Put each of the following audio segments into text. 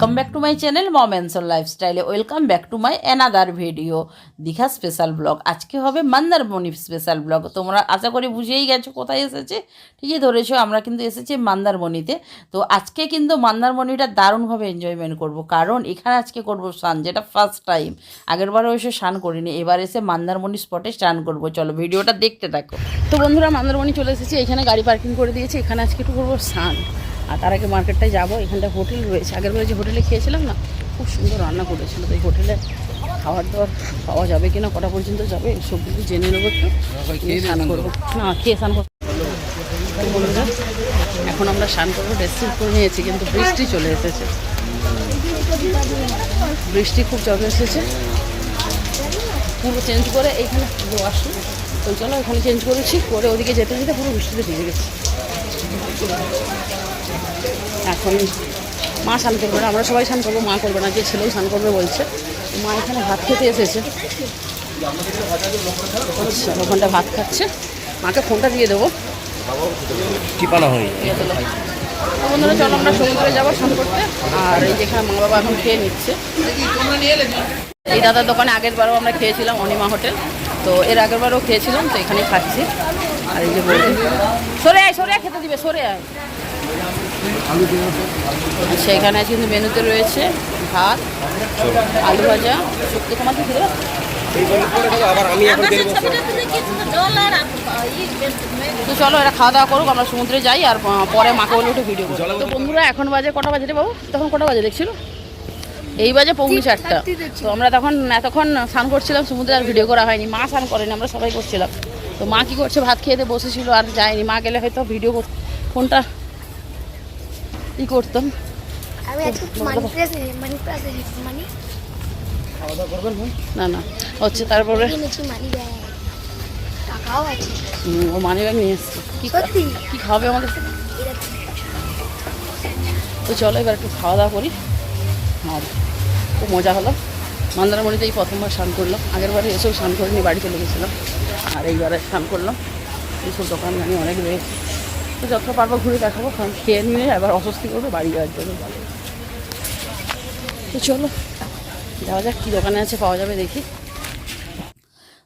Welcome back to my channel Mom Anson লাইফস্টাইলে welcome back to my another video Digha special blog আজকে হবে Mandarmani special blog তোমরা আশা করি বুঝেই গেছো কোথায় এসেছে। ঠিকই ধরেছো, আমরা কিন্তু এসেছি মন্দারমণিতে তো আজকে কিন্তু মন্দারমণিটা দারুণভাবে এনজয়মেন্ট করব। কারণ এখানে আজকে করব স্নান, যেটা ফার্স্ট টাইম আগেরবারও এসে স্নান করিনি, এবার এসে মন্দারমণি স্পটে স্নান করব। চলো ভিডিওটা দেখতে থাকো। তো বন্ধুরা মন্দারমণি চলে এসেছি। এখানে গাড়ি পার্কিং করে দিয়েছি। এখানে আজকে একটু করব স্নান। আর তার আগে মার্কেটটায় যাব। এখানটা হোটেল রয়েছে। আগের যে হোটেলে খেয়েছিলাম না, খুব সুন্দর রান্না করেছিল। তো এই হোটেলে খাবার দাবার পাওয়া যাবে কিনা, কটা পর্যন্ত যাবে সবগুলো জেনে নেব একটু। স্নান করব। না, খেয়ে স্নান করব। এখন আমরা স্নান করব ড্রেস করে নিয়েছি, কিন্তু বৃষ্টি চলে এসেছে। বৃষ্টি খুব চলে এসেছে। পুরো চেঞ্জ করে এইখানে পুরো আসুন। তো চলো, এখানে চেঞ্জ করেছি, করে ওদিকে যেতে যেতে পুরো বৃষ্টিতে ভিজে গেছি। এখন মা স্নান করবে না আমরা সবাই স্নান করব মা করবে না যে ছেলেও স্নান করবে বলছে। মা এখানে ভাত খেতে এসেছে। আচ্ছা, ওখানটা ভাত খাচ্ছে। মাকে ফোনটা দিয়ে দেবো। টিপানো হয়? বন্ধুরা চলো আমরা সমুদ্রে যাব স্নান করতে। আর এই যেখানে মা বাবা এখন খেয়ে নিচ্ছে। এই দাদার দোকানে আগের বারও আমরা খেয়েছিলাম অনিমা হোটেল। তো এর আগের বারও খেয়েছিলাম তো এখানেই খাচ্ছি। আর এই যে সরে আয় সরে আয় খেতে দিবে সরে আয়। সেখানে আছে কিন্তু মেনুতে রয়েছে ভাত, আলু ভাজা, শুক্তো তোমার কি খেতে আবার আমি এখন বেরোবো তো চলো এটা খাওয়া দাওয়া করুক, আমরা সমুদ্রে যাই আর পরে মাকে বলে উঠে ভিডিও তো বন্ধুরা, এখন বাজে কটা বাজে রে বাবু? তখন কটা বাজে, দেখছিল? এই বাজে পৌনে চারটা। তো আমরা তখন, এতক্ষণ স্নান করছিলাম, সমুদ্রে আর ভিডিও করা হয়নি। মা স্নান করেনি, আমরা সবাই করছিলাম। তো মা কি করছে? ভাত খেয়ে বসেছিল আর যায়নি। মা গেলে হয়তো ভিডিও ফোনটা ই করতাম। আমি আজকে মানি প্রেস মানি প্রেস মানি না না হচ্ছে তারপরে মানি ও মানি ব্যাগ নিয়ে এসছে। কি খাবে আমাদের তো চলো এবার একটু খাওয়া দাওয়া করি। আর খুব মজা হলো। মন্দারমণিতে এই প্রথমবার স্নান করলাম। আগের বারে এসেও স্নান করিনি বাড়ি চলে গেছিলাম। আর এইবারে স্নান করলাম। এইসব দোকান জানি অনেক রয়েছে। তো যত পারব ঘুরে দেখাবো, কারণ খেয়ে নিয়ে আবার অস্বস্তি করবে বাড়ি যাওয়ার জন্য। তো চলো, যাওয়া যাক, কী দোকানে আছে পাওয়া যাবে দেখি।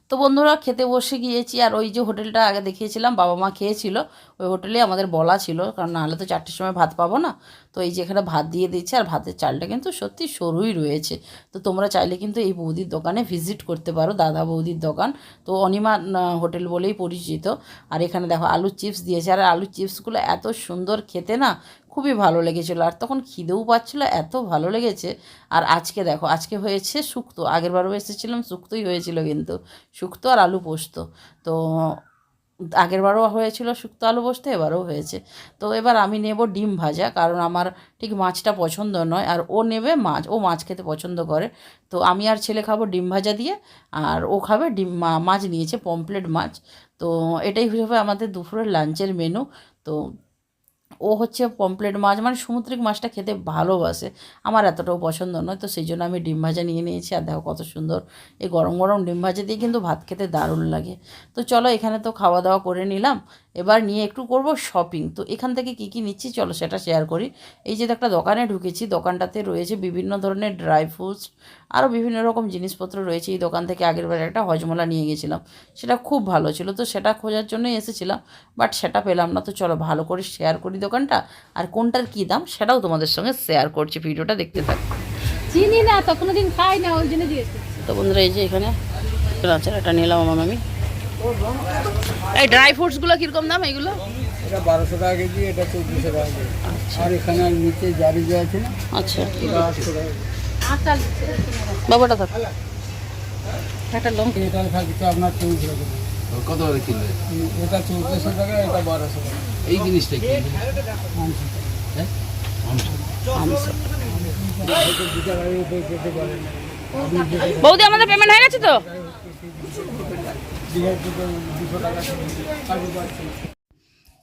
তো বন্ধুরা খেতে বসে গিয়েছি, আর ওই যে হোটেলটা আগে দেখিয়েছিলাম, বাবা মা খেয়েছিল, ওই হোটেলে আমাদের বলা ছিল, কারণ নাহলে তো চারটের সময় ভাত পাবো না। তো এই যে এখানে ভাত দিয়ে দিচ্ছে আর ভাতের চালটা কিন্তু সত্যি সরুই রয়েছে। তো তোমরা চাইলে কিন্তু এই বৌদির দোকানে ভিজিট করতে পারো, দাদা বৌদির দোকান। তো অনিমা হোটেল বলেই পরিচিত। আর এখানে দেখো আলুর চিপস দিয়েছে, আর আলুর চিপসগুলো এত সুন্দর খেতে না খুবই ভালো লেগেছিলো। আর তখন খিদেও পাচ্ছিল, এত ভালো লেগেছে। আর আজকে দেখো, আজকে হয়েছে শুক্তো। আগেরবারও এসেছিলাম, শুক্তোই হয়েছিল কিন্তু। শুক্তো আর আলু পোস্ত। তো আগেরবারও হয়েছিল শুক্তো আলু পোস্ত, এবারও হয়েছে। তো এবার আমি নেব ডিম ভাজা, কারণ আমার ঠিক মাছটা পছন্দ নয়। আর ও নেবে মাছ, ও মাছ খেতে পছন্দ করে। তো আমি আর ছেলে খাব ডিম ভাজা দিয়ে, আর ও খাবে ডিম মাছ নিয়েছে পমপ্লেট মাছ। তো এটাই হবে আমাদের দুপুরের লাঞ্চের মেনু। তো ও হচ্ছে পমপ্লেট মাছ মানে সমুদ্রিক মাছটা খেতে ভালোবাসে। আমার এতটাও পছন্দ নয়, তো সেই জন্য আমি ডিম ভাজা নিয়ে নিয়েছি। আর দেখো কত সুন্দর এই গরম গরম ডিম ভাজা দিয়ে কিন্তু ভাত খেতে দারুণ লাগে। তো চলো এখানে তো খাওয়া দাওয়া করে নিলাম। এবার নিয়ে একটু করব শপিং তো এখান থেকে কি কি নিচ্ছি চলো সেটা শেয়ার করি। এই যে একটা দোকানে ঢুকেছি দোকানটাতে রয়েছে বিভিন্ন ধরনের ড্রাই ফ্রুটস আরও বিভিন্ন রকম জিনিসপত্র রয়েছে। এই দোকান থেকে আগের বার একটা হজমলা নিয়ে গেছিলাম। সেটা খুব ভালো ছিল তো সেটা খোঁজার জন্যই এসেছিলাম বাট সেটা পেলাম না। তো চলো ভালো করে শেয়ার করি দোকানটা। আর কোনটার কী দাম সেটাও তোমাদের সঙ্গে শেয়ার করছি ভিডিওটা দেখতে থাক। চিনি না তো কোনোদিন খাই না ওই জন্য করছি। তো বন্ধুরা এই যে এখানে নাচারাটা নিলাম আমার আমি এই ড্রাই ফ্রুটসগুলো কীরকম দাম এইগুলো এটা বারোশো টাকা কেজি এটা চৌত্রিশশো টাকা কেজি। আর এখানে আর নিচে জারি যে আছে না আচ্ছা আচ্ছা বাবাটা থাক একটা লং। এটা থাকছে আপনার টাকা কত করে কিনবে এটা? চৌত্রিশশো টাকা এটা বারোশো টাকা। এই জিনিসটা কি? হ্যাঁ? বৌদি আমাদের পেমেন্ট হয়ে গেছে তো?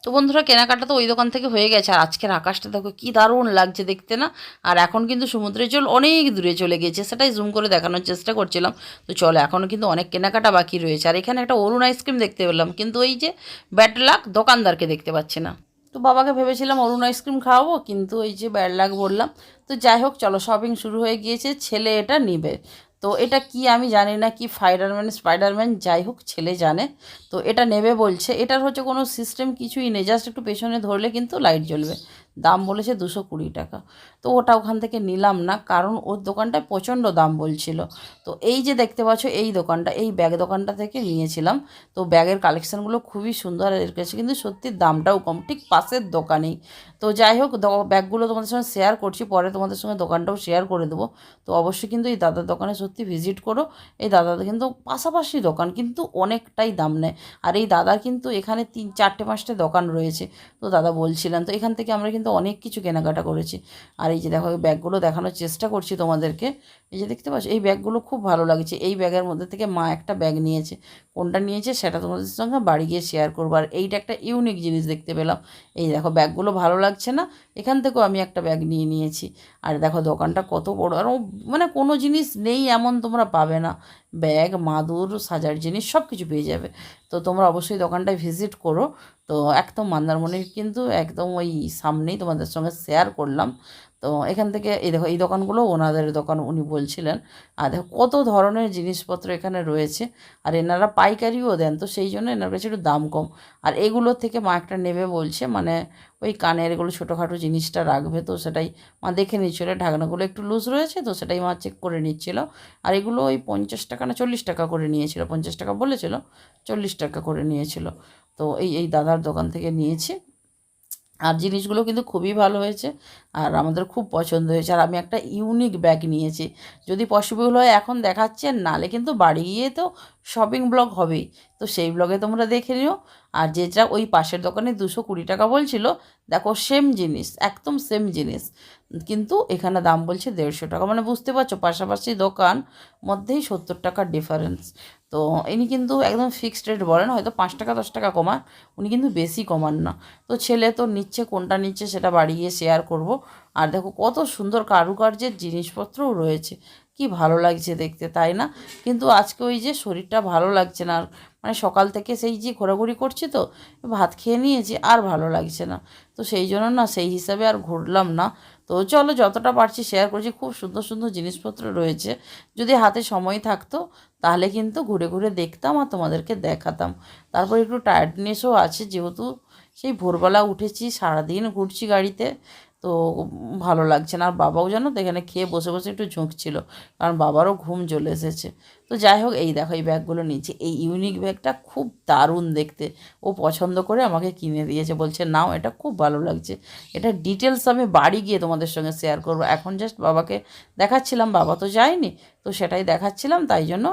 তো বন্ধুরা, কেনাকাটা তো ওই দোকান থেকে হয়ে গেছে, আর আজকের আকাশটা দেখো কি দারুণ লাগছে দেখতে না? আর এখন কিন্তু সমুদ্রের জল অনেক দূরে চলে গেছে সেটাই জুম করে দেখানোর চেষ্টা করছিলাম। তো চলো এখনও কিন্তু অনেক কেনাকাটা বাকি রয়েছে, আর এখানে একটা অরুণ আইসক্রিম দেখতে পেলাম, কিন্তু ওই যে ব্যাড লাক দোকানদারকে দেখতে পাচ্ছি না। তো বাবাকে ভেবেছিলাম অরুণ আইসক্রিম খাওয়াবো, কিন্তু ওই যে ব্যাড লাগ বললাম। তো যাই হোক, চলো শপিং শুরু হয়ে গিয়েছে, ছেলে এটা নিবে। তো এটা কি আমি জানি না কি ফাইডারম্যান স্পাইডারম্যান যাই হোক ছেলে জানে। তো এটা নেবে বলছে। এটার হচ্ছে কোনো সিস্টেম কিছুই নেই। জাস্ট একটু পেছনে ধরলে কিন্তু লাইট জ্বলবে। দাম বলেছে দুশো কুড়ি টাকা। তো ওটা ওখান থেকে নিলাম না, কারণ ওর দোকানটায় প্রচণ্ড দাম বলছিল। তো এই যে দেখতে পাচ্ছ, এই দোকানটা, এই ব্যাগ দোকানটা থেকে নিয়েছিলাম। তো ব্যাগের কালেকশানগুলো খুবই সুন্দর এর কাছে কিন্তু সত্যি দামটাও কম, ঠিক পাশের দোকানেই। তো যাই হোক ব্যাগগুলো তোমাদের সঙ্গে শেয়ার করছি, পরে তোমাদের সঙ্গে দোকানটাও শেয়ার করে দেবো। তো অবশ্যই কিন্তু এই দাদার দোকানে সত্যি ভিজিট করো। এই দাদাদের কিন্তু পাশাপাশি দোকান, কিন্তু অনেকটাই দাম নেয়। আর এই দাদার কিন্তু এখানে তিন, চারটে, পাঁচটা দোকান রয়েছে। তো দাদা বলছিলেন, তো এখান থেকে আমরা কিন্তু অনেক কিছু কেনাকাটা করেছি। আর এই যে দেখো ব্যাগগুলো দেখানোর চেষ্টা করছি তোমাদেরকে। এই যে দেখতে পাচ্ছ, এই ব্যাগগুলো খুব ভালো লাগছে। এই ব্যাগের মধ্যে থেকে মা একটা ব্যাগ নিয়েছে। কোনটা নিয়েছে সেটা তোমাদের সঙ্গে বাড়ি গিয়ে শেয়ার করব। আর এইটা একটা ইউনিক জিনিস দেখতে পেলাম। এই দেখো, ব্যাগগুলো ভালো লাগছে না? এখান থেকেও আমি একটা ব্যাগ নিয়ে নিয়েছি। আর দেখো দোকানটা কত বড়। আর মানে কোনো জিনিস নেই এমন তোমরা পাবে না। ব্যাগ, মাদুর, সাজার জিনিস সব কিছু পেয়ে যাবে। তো তোমরা অবশ্যই দোকানটায় ভিজিট করো। তো একদম মন্দারমণির কিন্তু একদম ওই সামনেই তোমাদের সঙ্গে শেয়ার করলাম। তো এখান থেকে এই দেখো, এই দোকানগুলো ওনাদের দোকান উনি বলছিলেন। আর দেখো, কত ধরনের জিনিসপত্র এখানে রয়েছে। আর এনারা পাইকারিও দেন, তো সেই জন্য এনার কাছে একটু দাম কম। আর এগুলোর থেকে মা একটা নেবে বলছে মানে ওই কানের এগুলো ছোটোখাটো জিনিসটা রাখবে, তো সেটাই মা দেখে নিচ্ছিল। ঢাকনাগুলো একটু লুজ রয়েছে, তো সেটাই মা চেক করে নিচ্ছিল। আর এগুলো ওই পঞ্চাশ টাকা না চল্লিশ টাকা করে নিয়েছিল, পঞ্চাশ টাকা বলেছিল, চল্লিশ টাকা করে নিয়েছিল। তো এই এই দাদার দোকান থেকে নিয়েছি। আর জিনিসগুলো কিন্তু খুবই ভালো হয়েছে আর আমাদের খুব পছন্দ হয়েছে। আর আমি একটা ইউনিক ব্যাগ নিয়েছি। যদি পসিবল হয় এখন দেখাচ্ছে, নালে কিন্তু বাড়ি গিয়ে তো শপিং ব্লগ হবেই। তো সেই ব্লগে তোমরা দেখে নিও। আর যেটা ওই পাশের দোকানে দুশো কুড়ি টাকা বলছিল, দেখো সেম জিনিস, একদম সেম জিনিস। কিন্তু এখানে দাম বলছে দেড়শো টাকা। মানে বুঝতে পারছ, পাশাপাশি দোকান মধ্যেই সত্তর টাকার ডিফারেন্স তো ইনি কিন্তু একদম ফিক্সড রেট বলেন, হয়তো পাঁচ টাকা, দশ টাকা কমান, উনি কিন্তু বেশি কমান না। তো ছেলে তো নিচ্ছে, কোনটা নিচ্ছে সেটা বাড়ি গিয়ে শেয়ার করব। আর দেখো কত সুন্দর কারুকার্যের জিনিসপত্রও রয়েছে। কি ভালো লাগছে দেখতে, তাই না? কিন্তু আজকে ওই যে শরীরটা ভালো লাগছে না, আর মানে সকাল থেকে সেই যে ঘোরাঘুরি করছি তো, ভাত খেয়ে নিয়েছি, আর ভালো লাগছে না। তো সেই জন্য না সেই হিসাবে আর ঘুরলাম না। তো চলো যতটা পারছি শেয়ার করছি, খুব সুন্দর সুন্দর জিনিসপত্র রয়েছে। যদি হাতে সময় থাকতো, তাহলে কিন্তু ঘুরে ঘুরে দেখতাম আর তোমাদেরকে দেখাতাম। তারপর একটু টায়ার্ডনেসও আছে, যেহেতু সেই ভোরবেলা উঠেছি, সারাদিন ঘুরছি গাড়িতে তো ভালো লাগছে না। আর বাবাও জানো তো এখানে খেয়ে বসে বসে একটু ঝুঁকছিল, কারণ বাবারও ঘুম চলে এসেছে। তো যাই হোক, এই দেখো এই ব্যাগগুলো নিয়েছি। এই ইউনিক ব্যাগটা খুব দারুণ দেখতে। ও পছন্দ করে আমাকে কিনে দিয়েছে। বলছে, নাও, এটা খুব ভালো লাগছে। এটা ডিটেলস আমি বাড়ি গিয়ে তোমাদের সঙ্গে শেয়ার করব। এখন জাস্ট বাবাকে দেখাচ্ছিলাম, বাবা তো যায়নি, তো সেটাই দেখাচ্ছিলাম, তাই জন্য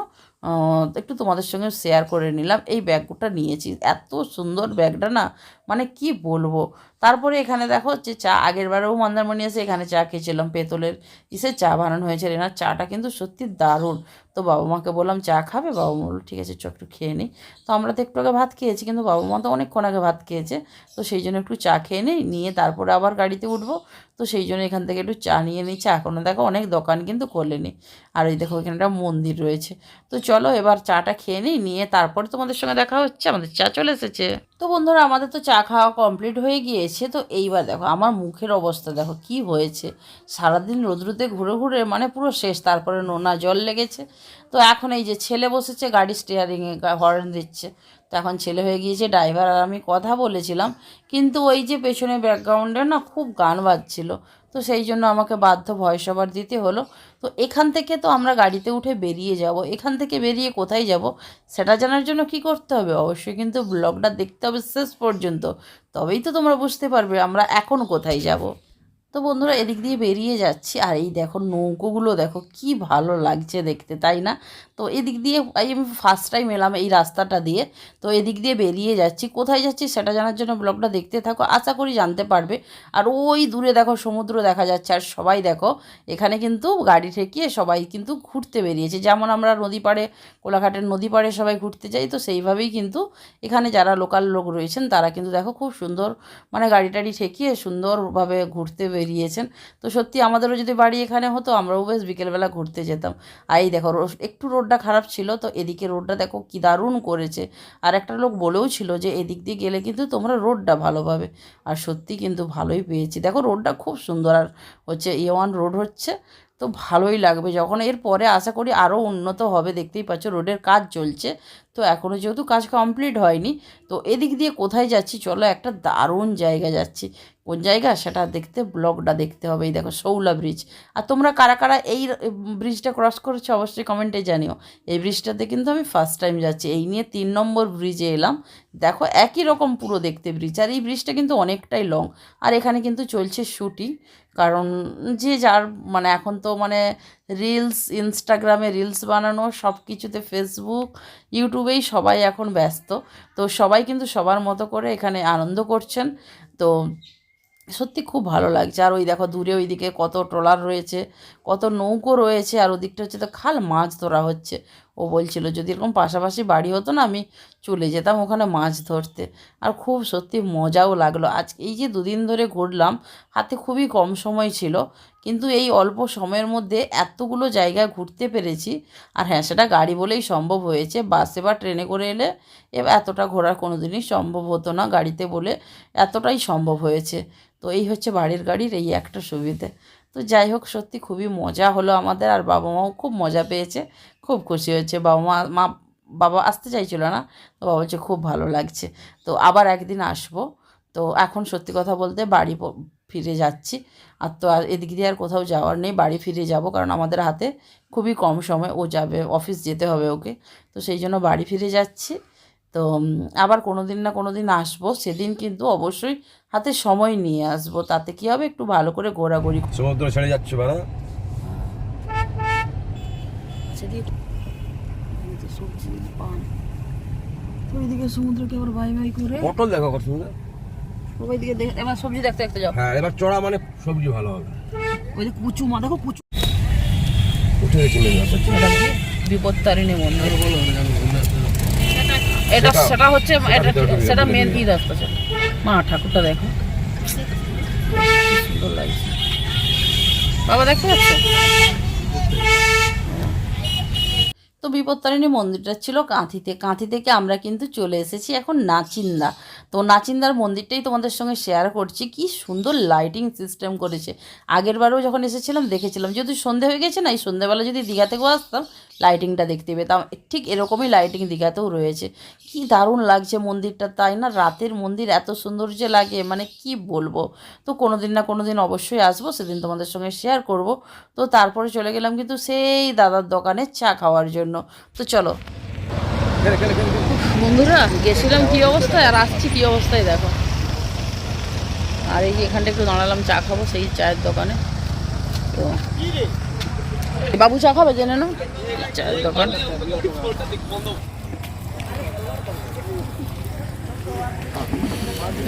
একটু তোমাদের সঙ্গে শেয়ার করে নিলাম। এই ব্যাগটা নিয়েছি। এত সুন্দর ব্যাগটা না মানে কি বলব? তারপরে এখানে দেখো যে চা, আগের বারেও মন্দারমণি এসে এখানে চা খেয়েছিলাম পেতলের। ইসে চা বানানো হয়েছে এনার চাটা কিন্তু সত্যি দারুণ। তো বাবা মাকে বললাম, চা খাবে? বাবা মা বলল, ঠিক আছে, চ, একটু খেয়ে নিই তো আমরা তো একটু আগে ভাত খেয়েছি, কিন্তু বাবা মা তো অনেকক্ষণ আগে ভাত খেয়েছে। তো সেই জন্য একটু চা খেয়ে নিই নিয়ে তারপরে আবার গাড়িতে উঠবো। তো সেই জন্য এখান থেকে একটু চা নিয়ে নিচ্ছি এখনও দেখো অনেক দোকান কিন্তু খোলেনি আর এই দেখো, এখানে একটা মন্দির রয়েছে। তো চলো এবার চাটা খেয়ে নিই নিয়ে তারপরে তোমাদের সঙ্গে দেখা হচ্ছে। আমাদের চা চলে এসেছে। তো বন্ধুরা, আমাদের তো চা খাওয়া কমপ্লিট হয়ে গিয়েছে। তো এইবার দেখো, আমার মুখের অবস্থা দেখো, কি হয়েছে? সারাদিন রোদ্রুতে ঘুরে ঘুরে মানে পুরো শেষ, তারপরে নোনা জল লেগেছে। তো এখন এই যে ছেলে বসেছে, গাড়ি স্টিয়ারিংয়ে হর্ন দিচ্ছে। তো এখন ছেলে হয়ে গিয়েছে ড্রাইভার আর আমি কথা বলেছিলাম। কিন্তু ওই যে পেছনে ব্যাকগ্রাউন্ডে না খুব গান বাজছিল। তো সেই জন্য আমাকে বাধ্য ভয়েস ওভার দিতে হলো। তো এখান থেকে তো আমরা গাড়িতে উঠে বেরিয়ে যাব। এখান থেকে বেরিয়ে কোথায় যাব সেটা জানার জন্য কি করতে হবে? অবশ্যই কিন্তু ব্লগটা দেখতে হবে শেষ পর্যন্ত। তবেই তো তোমরা বুঝতে পারবে আমরা এখন কোথায় যাব। তো বন্ধুরা এদিক দিয়ে বেরিয়ে যাচ্ছি। আর এই দেখো নৌকোগুলো দেখো কি ভালো লাগছে দেখতে, তাই না? তো এদিক দিয়ে এই আমি ফার্স্ট টাইম এলাম এই রাস্তাটা দিয়ে। তো এদিক দিয়ে বেরিয়ে যাচ্ছি। কোথায় যাচ্ছি সেটা জানার জন্য ব্লগটা দেখতে থাকো। আশা করি জানতে পারবে। আর ওই দূরে দেখো সমুদ্র দেখা যাচ্ছে। আর সবাই দেখো, এখানে কিন্তু গাড়ি ঠেকিয়ে সবাই কিন্তু ঘুরতে বেরিয়েছে। যেমন আমরা নদী পাড়ে, কোলাঘাটের নদী পাড়ে সবাই ঘুরতে যাই, তো সেইভাবেই কিন্তু এখানে যারা লোকাল লোক রয়েছেন, তারা কিন্তু দেখো খুব সুন্দর মানে গাড়ি টাড়ি ঠেকিয়ে সুন্দরভাবে ঘুরতে বেরিয়েছেন। তো সত্যি আমাদেরও যদি বাড়ি এখানে হতো, আমরাও বেশ বিকেলবেলা ঘুরতে যেতাম। আর এই দেখো একটু রোডটা খারাপ ছিল, তো এদিকে রোডটা দেখো কি দারুণ করেছে। আর একটা লোক বলেও ছিল যে, এদিক দিয়ে গেলে কিন্তু তোমরা রোডটা ভালো পাবে। আর সত্যি কিন্তু ভালোই পেয়েছি। দেখো, রোডটা খুব সুন্দর, আর হচ্ছে এ ওয়ান রোড হচ্ছে, তো ভালোই লাগবে। যখন এর পরে আশা করি আরও উন্নত হবে, দেখতেই পাচ্ছ রোডের কাজ চলছে। তো এখনও যেহেতু কাজ কমপ্লিট হয়নি তো এদিক দিয়ে কোথায় যাচ্ছি? চলো একটা দারুণ জায়গা যাচ্ছি। কোন জায়গা? সেটা দেখতে, ব্লগটা দেখতে হবে। এই দেখো শৌলা ব্রিজ আর তোমরা কারা কারা এই ব্রিজটা ক্রস করেছ অবশ্যই কমেন্টে জানিও। এই ব্রিজটাতে কিন্তু আমি ফার্স্ট টাইম যাচ্ছি। এই নিয়ে তিন নম্বর ব্রিজে এলাম। দেখো একই রকম পুরো দেখতে ব্রিজ আর এই ব্রিজটা কিন্তু অনেকটাই লং আর এখানে কিন্তু চলছে শুটিং কারণ যে যার মানে এখন তো মানে রিলস ইনস্টাগ্রামে রিলস বানানো সব কিছুতে ফেসবুক ইউটিউবেই সবাই এখন ব্যস্ত। তো সবাই কিন্তু সবার মতো করে এখানে আনন্দ করছেন। তো সত্যি খুব ভালো লাগছে। আর ওই দেখো দূরে ওইদিকে কত ট্রলার রয়েছে, কত নৌকো রয়েছে, আর ওদিকটা হচ্ছে তো খাল মাছ ধরা হচ্ছে। ও বলছিল, যদি এরকম পাশাপাশি বাড়ি হতো না, আমি চলে যেতাম ওখানে মাছ ধরতে। আর খুব সত্যি মজাও লাগল। আজ এই যে দুদিন ধরে ঘুরলাম, হাতে খুবই কম সময় ছিল, কিন্তু এই অল্প সময়ের মধ্যে এতগুলো জায়গায় ঘুরতে পেরেছি। আর হ্যাঁ সেটা গাড়ি বলেই সম্ভব হয়েছে। বাসে বা ট্রেনে করে এলে এতটা ঘোরার কোনো দিনই সম্ভব হতো না গাড়িতে বলে, এতটাই সম্ভব হয়েছে। তো এই হচ্ছে বাড়ির গাড়ির এই একটা সুবিধে। তো যাই হোক, সত্যি খুবই মজা হলো আমাদের, আর বাবা মাও খুব মজা পেয়েছে। খুব খুশি হয়েছে। বাবা মা মা, বাবা আসতে চাইছিল না, তো বাবা বলছে খুব ভালো লাগছে। তো আবার একদিন আসব। তো এখন সত্যি কথা বলতে বাড়ি ফিরে যাচ্ছি। আর তো আর এদিক দিয়ে আর কোথাও যাওয়ার নেই, বাড়ি ফিরে যাব। কারণ আমাদের হাতে খুবই কম সময়, ও যাবে, অফিস যেতে হবে ওকে। তো সেই জন্য বাড়ি ফিরে যাচ্ছি। তো আবার কোনো দিন না কোনো দিন আসব। সেদিন কিন্তু অবশ্যই হাতে সময় নিয়ে আসব। তাতে কি হবে? একটু ভালো করে ঘোরাঘুরি সমুদ্র ছেড়ে যাচ্ছে সবজি পান। তো ওইদিকে সমুদ্রকে আবার বাই বাই করে পটল দেখো কত সুন্দর ওইদিকে দেখ এবার সবজি দেখতে দেখতে যাও। হ্যাঁ এবার চড়া মানে সবজি ভালো হবে। ওইদিকে কুচু মা দেখো কুচু। উঠে গেছে মেন রাস্তা এটা সেটা- হচ্ছে এটা সেটা মেন রাস্তা সেটা? মা ঠাকুরটা দেখো। বাবা দেখতে পাচ্ছ? তো বিপত্তারিণী মন্দিরটা ছিল কাঁথিতে। কাঁথি থেকে আমরা কিন্তু চলে এসেছি এখন নাচিন্দা। তো নাচিন্দার মন্দিরটাই তোমাদের সঙ্গে শেয়ার করছি। কি সুন্দর লাইটিং সিস্টেম করেছে। আগের বারেও যখন এসেছিলাম, দেখেছিলাম। যেহেতু সন্ধে হয়ে গেছে না, এই সন্ধেবেলা যদি দীঘা থেকেও আসতাম লাইটিংটা দেখতে পেতাম। ঠিক এরকমই লাইটিং দীঘাতেও রয়েছে। কি দারুণ লাগছে মন্দিরটা, তাই না? রাতের মন্দির এত সুন্দর যে লাগে মানে কি বলব? তো কোনো দিন না কোনো দিন অবশ্যই আসব, সেদিন তোমাদের সঙ্গে শেয়ার করব। তো তারপরে চলে গেলাম কিন্তু সেই দাদার দোকানে চা খাওয়ার জন্য। তো চলো। বন্ধুরা, গেছিলাম কি অবস্থায়? আর আসছি কি অবস্থায় দেখো। আর এই যে এখানটা একটু দাঁড়ালাম, চা খাব, সেই চায়ের দোকানে। তো বাবু চা খাবে, জেনে নাও। চায়ের দোকান।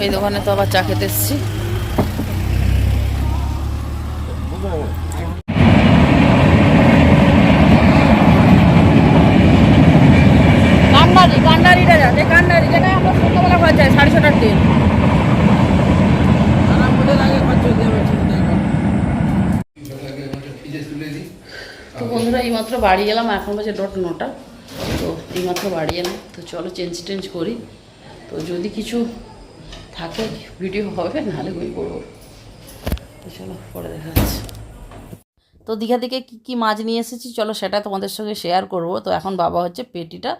এই দোকানে তো আবার চা খেতে এসছি কান্ডারি কান্ডারিটা যাচ্ছে কান্ডারি যেটা আমরা সন্ধ্যাবেলা খাওয়া যায় সাড়ে ছটার ট্রেন তো বন্ধুরা, এইমাত্র বাড়ি গেলাম এখন বাজে ডট নটা। তো এইমাত্র বাড়ি এলাম। তো চলো চেঞ্জ টেঞ্জ করি। তো যদি কিছু থাকে ভিডিও হবে, নাহলে ওই করব তো চলো, পরে দেখা যাচ্ছে তো দীঘা থেকে কী কী মাছ নিয়ে এসেছি? চলো সেটা তোমাদের সঙ্গে শেয়ার করব। তো এখন বাবা হচ্ছে পেটিটা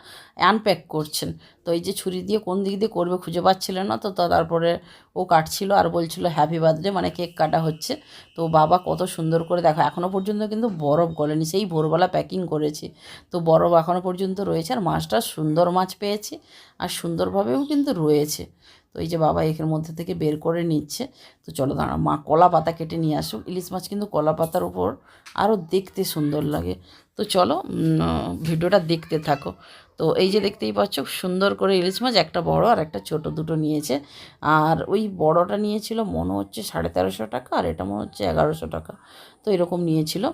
আনপ্যাক করছেন। তো এই যে ছুরি দিয়ে কোন দিক দিয়ে করবে খুঁজে পাচ্ছিলেন না। তো তারপরে ও কাটছিল আর বলছিল হ্যাপি বার্থডে মানে কেক কাটা হচ্ছে। তো বাবা কত সুন্দর করে দেখো এখনও পর্যন্ত কিন্তু বরফ গলেনি। সেই ভোরবেলা প্যাকিং করেছি। তো বরফ এখনও পর্যন্ত রয়েছে আর মাছটা সুন্দর মাছ পেয়েছি। আর সুন্দরভাবেও কিন্তু রয়েছে। তো এই যে বাবা এর মধ্যে থেকে বের করে নিচ্ছে। তো চলো দাঁড়া মা কলা পাতা কেটে নিয়ে আসুক। ইলিশ মাছ কিন্তু কলা পাতার উপর আরও দেখতে সুন্দর লাগে। তো চলো ভিডিওটা দেখতে থাকো। তো এই যে দেখতেই পাচ্ছ, সুন্দর করে ইলিশ মাছ একটা বড় আর একটা ছোট দুটো নিয়েছে। আর ওই বড়টা নিয়েছিল মনে হচ্ছে সাড়ে তেরোশো টাকা আর এটা মনে হচ্ছে এগারোশো টাকা। তো এরকম নিয়েছিল।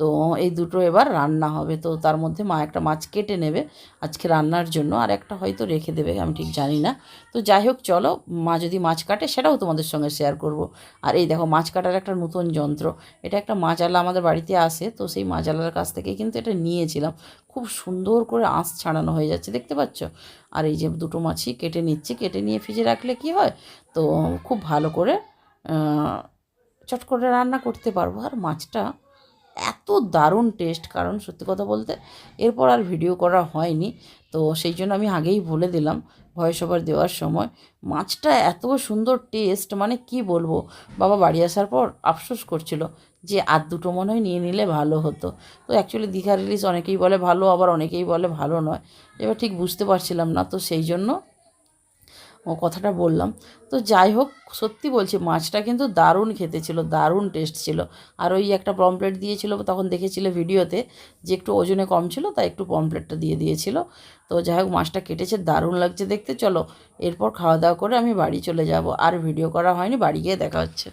তো এই দুটো এবার রান্না হবে। তো তার মধ্যে মা একটা মাছ কেটে নেবে আজকে রান্নার জন্য, আর একটা হয়তো রেখে দেবে, আমি ঠিক জানি না। তো যাই হোক, চলো, মা যদি মাছ কাটে সেটাও তোমাদের সঙ্গে শেয়ার করব। আর এই দেখো, মাছ কাটার একটা নতুন যন্ত্র। এটা একটা মাজালা আমাদের বাড়িতে আসে, তো সেই মাজালার কাছ থেকে কিন্তু এটা নিয়েছিলাম। খুব সুন্দর করে আঁশ ছাড়ানো হয়ে যাচ্ছে, দেখতে পাচ্ছ? আর এই যে দুটো মাছই কেটে নিচ্ছি, কেটে নিয়ে ফ্রিজে রাখলে কি হয়? তো খুব ভালো করে চট করে রান্না করতে পারব। আর মাছটা এত দারুণ টেস্ট কারণ সত্যি কথা বলতে এরপর আর ভিডিও করা হয়নি। তো সেই জন্য আমি আগেই বলে দিলাম ভয়েস ওভার দেওয়ার সময়। মাছটা এত সুন্দর টেস্ট মানে কি বলব? বাবা বাড়ি আসার পর আফসোস করছিল যে আর দুটো মনে হয় নিয়ে নিলে ভালো হতো। তো অ্যাকচুয়ালি দীঘা রিলিজ অনেকেই বলে ভালো, আবার অনেকেই বলে ভালো নয়। এবার ঠিক বুঝতে পারছিলাম না, তো সেই জন্য কথাটা বললাম। তো যাই হোক, সত্যি বলছি, মাছটা কিন্তু দারুণ খেতে ছিল, দারুণ টেস্ট ছিল। আর ওই একটা পমপ্লেট দিয়েছিল, তখন দেখেছিলে ভিডিওতে যে একটু ওজনে কম ছিল, তাই একটু পমপ্লেটটা দিয়ে দিয়েছিল। তো যাই হোক, মাছটা কেটেছে, দারুণ লাগছে দেখতে। চলো, এরপর খাওয়া দাওয়া করে আমি বাড়ি চলে যাব। আর ভিডিও করা হয়নি, বাড়ি গিয়ে দেখা হচ্ছে।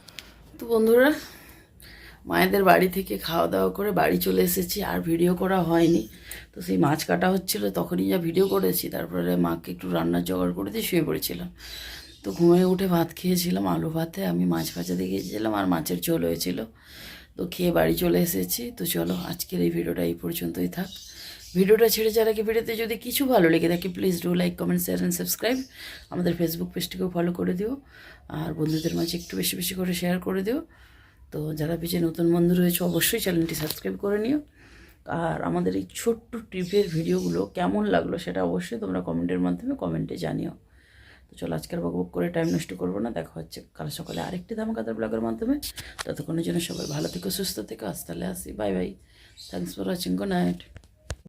তো বন্ধুরা মায়েদের বাড়ি থেকে খাওয়া দাওয়া করে বাড়ি চলে এসেছি, আর ভিডিও করা হয়নি। তো সেই মাছ কাটা হচ্ছিল, তখনই যা ভিডিও করেছি, তারপরে মাকে একটু রান্নার জোগাড় করে দিয়ে শুয়ে পড়েছিলাম। তো ঘুমিয়ে উঠে ভাত খেয়েছিলাম, আলু ভাতে, আমি মাছ ভাজাতে গিয়েছিলাম, আর মাছের ঝোল হয়েছিল। তো খেয়ে বাড়ি চলে এসেছি। তো চলো, আজকের এই ভিডিওটা এই পর্যন্তই থাক। ভিডিওটা ছেড়ে যাওয়ার আগে ভিডিওতে যদি কিছু ভালো লেগে থাকে please do like comment share and subscribe আমাদের ফেসবুক পেজটিকেও ফলো করে দিও। আর বন্ধুদের মাঝে একটু বেশি বেশি করে শেয়ার করে দিও। তো যারা পেজে নতুন বন্ধু রয়েছে, অবশ্যই চ্যানেলটি সাবস্ক্রাইব করে নিও। আর আমাদের এই ছোট্ট ট্রিপের ভিডিওগুলো কেমন লাগল সেটা অবশ্যই তোমরা কমেন্টের মাধ্যমে কমেন্টে জানিও। তো চলো আজকের বকবক করে টাইম নষ্ট করব না, দেখা হচ্ছে কাল সকালে আরেকটি ধামাকাদার ব্লগের মাধ্যমে। ততক্ষণের জন্য সবাই ভালো থেকো, সুস্থ থেকো, আসতে আসি, bye bye. Thanks for watching good night